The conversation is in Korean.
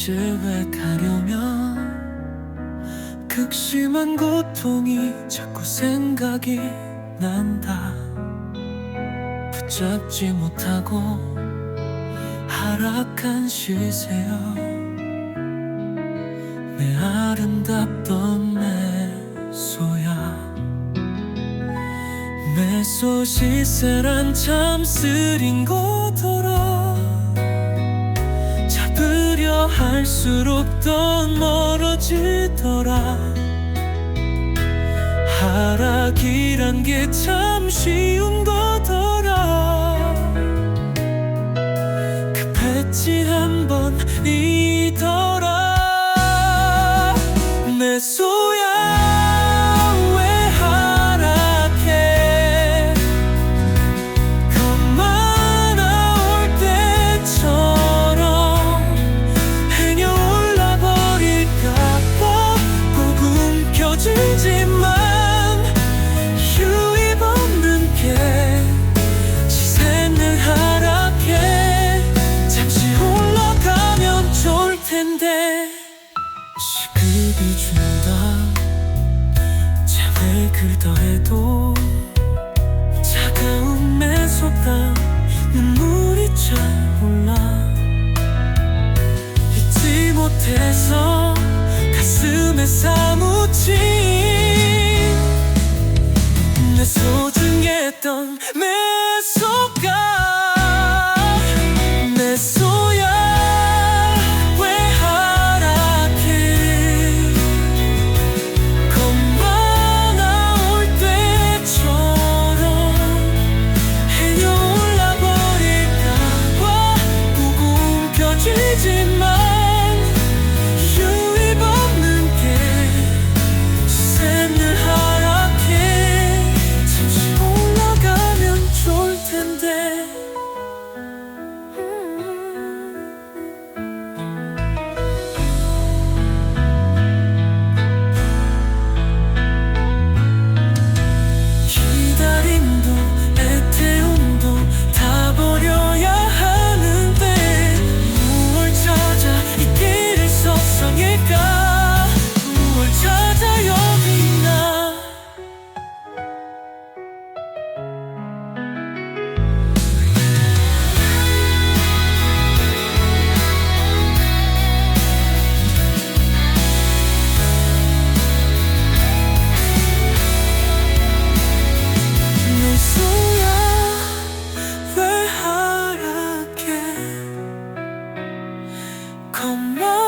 이제 왜 가려면 극심한 고통이 자꾸 생각이 난다. 붙잡지 못하고 하락한 시세여 내 아름답던 내 소야. 매소 시세란 참 쓰린 거 할수록 더 멀어지더라. 하락이란 게 참 쉬운 거더라. 급했지 한 번 이더라. 내 소야 시급이 준다. 자백을 더해도 차가움에 쏟아 눈물이 잘 올라. 잊지 못해서 가슴에 사무친 내 소중했던 내 come on.